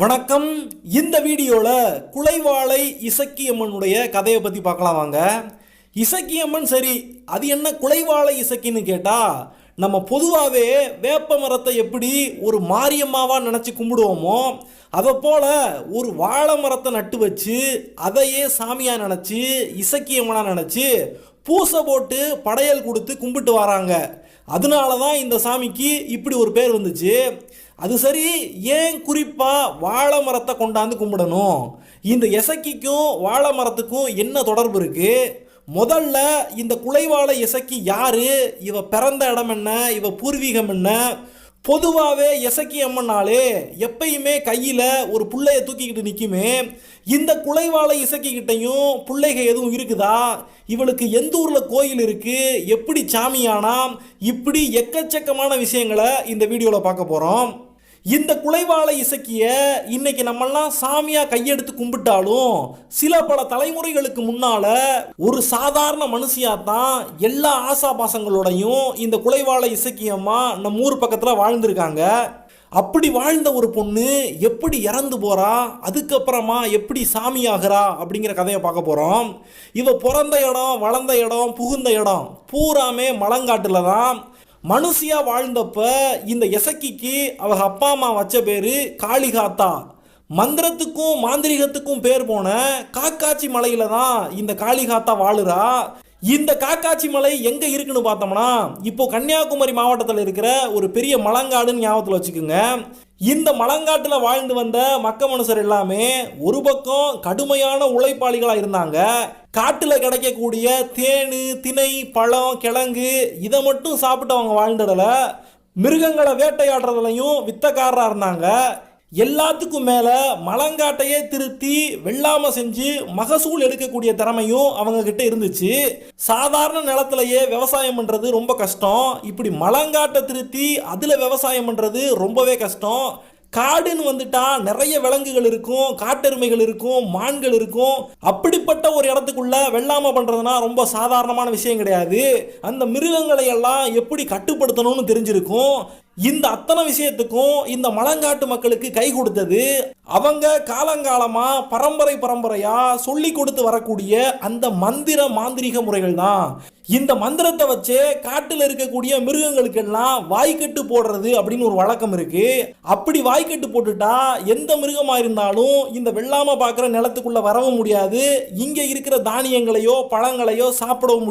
வணக்கம். இந்த வீடியோவில் குலைவாளை இசக்கியம்மனுடைய கதையை பற்றி பார்க்கலாம் வாங்க. இசக்கியம்மன் சரி அது என்ன குலைவாளை இசக்கின்னு கேட்டால் நம்ம பொதுவாகவே வேப்ப மரத்தை எப்படி ஒரு மாரியம்மாவாக நினச்சி கும்பிடுவோமோ அதை போல் ஒரு வாழை மரத்தை நட்டு வச்சு அதையே சாமியாக நினச்சி இசக்கியம்மனாக நினச்சி பூசை போட்டு படையல் கொடுத்து கும்பிட்டு வராங்க. அதனால தான் இந்த சாமிக்கு இப்படி ஒரு பேர் வந்துச்சு. அது சரி ஏன் குறிப்பாக வாழை மரத்தை கொண்டாந்து கும்பிடணும்? இந்த இசக்கிக்கும் வாழை மரத்துக்கும் என்ன தொடர்பு இருக்குது முதல்ல இந்த குலைவாழை இசக்கி யார்? இவ பிறந்த இடம் என்ன? இவ பூர்வீகம் என்ன? பொதுவாகவே இசக்கி அம்மனாலே எப்பயுமே கையில் ஒரு பிள்ளையை தூக்கிக்கிட்டு நிற்குமே இந்த குலைவாழை இசக்கிக்கிட்டையும் பிள்ளைக எதுவும் இருக்குதா? இவளுக்கு எந்த ஊரில் கோயில் இருக்குது எப்படி சாமியானா இப்படி எக்கச்சக்கமான விஷயங்களை இந்த வீடியோவில் பார்க்க போகிறோம் இந்த குலைவாழை இசக்கிய இன்னைக்கு நம்மெல்லாம் சாமியா கையெடுத்து கும்பிட்டாலும் சில பல தலைமுறைகளுக்கு முன்னால ஒரு சாதாரண மனுஷியா தான் எல்லா ஆசாபாசங்களோடையும் இந்த குலைவாழை இசக்கியம்மா நம்ம ஊர் பக்கத்துல வாழ்ந்திருக்காங்க. அப்படி வாழ்ந்த ஒரு பொண்ணு எப்படி இறந்து போறா? அதுக்கப்புறமா எப்படி சாமி ஆகிறா? அப்படிங்கிற கதையை பார்க்க போறோம். இவ பிறந்த இடம் வளர்ந்த இடம் புகுந்த இடம் பூராமே மலங்காட்டுல தான் மனுஷியா வாழ்ந்தப்ப இந்த எசக்கிக்கு அவங்க அப்பா அம்மா வச்ச பேர் காளிகாத்தா. மந்திரத்துக்கும் மாந்திரிகத்துக்கும் பேர் போன காக்காச்சி மலையில தான் இந்த காளிகாத்தா வாழுறா. இந்த காக்காச்சி மலை எங்க இருக்குன்னு பார்த்தோம்னா இப்போ கன்னியாகுமரி மாவட்டத்தில் இருக்கிற ஒரு பெரிய மலங்காடுன்னு ஞாபகத்தில் வச்சுக்கோங்க. இந்த மலங்காட்டில் வாழ்ந்து வந்த மக்க மனுஷர் எல்லாமே ஒரு பக்கம் கடுமையான உழைப்பாளிகளாக இருந்தாங்க. காட்டில் கிடைக்கக்கூடிய தேனு திணை பழம் கிழங்கு இதை மட்டும் சாப்பிட்டு அவங்க வாழ்ந்ததில் மிருகங்களை வேட்டையாடுறதுலையும் வித்தக்காரராக இருந்தாங்க. எல்லாத்துக்கும் மேலே மலங்காட்டையே திருத்தி வெள்ளாமல் செஞ்சு மகசூல் எடுக்கக்கூடிய திறமையும் அவங்கக்கிட்ட இருந்துச்சு. சாதாரண நிலத்திலேயே விவசாயம் பண்ணுறது ரொம்ப கஷ்டம். இப்படி மலங்காட்டை திருத்தி அதில் விவசாயம் பண்ணுறது ரொம்பவே கஷ்டம். காடுன்னு வந்துட்டா நிறைய விலங்குகள் இருக்கும் காட்டெருமைகள் இருக்கும் மான்கள் இருக்கும். அப்படிப்பட்ட ஒரு இடத்துக்குள்ள வெள்ளாம பண்றதுனா ரொம்ப சாதாரணமான விஷயம் கிடையாது. அந்த மிருகங்களை எல்லாம் எப்படி கட்டுப்படுத்தணும்னு தெரிஞ்சிருக்கும். இந்த அத்தனை விஷயத்துக்கும் இந்த மலங்காட்டு மக்களுக்கு கை கொடுத்தது அவங்க காலங்காலமாக பரம்பரை பரம்பரையாக சொல்லி கொடுத்து வரக்கூடிய அந்த மந்திர மாந்திரிக முறைகள் தான். இந்த மந்திரத்தை வச்சு காட்டில் இருக்கக்கூடிய மிருகங்களுக்கெல்லாம் வாய்க்கட்டு போடுறது அப்படின்னு ஒரு வழக்கம் இருக்கு. அப்படி வாய்க்கட்டு போட்டுட்டா எந்த மிருகமா இருந்தாலும் இந்த வெள்ளாம பார்க்குற நிலத்துக்குள்ள வரவும் முடியாது. இங்க இருக்கிற தானியங்களையோ பழங்களையோ சாப்பிடவும் முடியாது.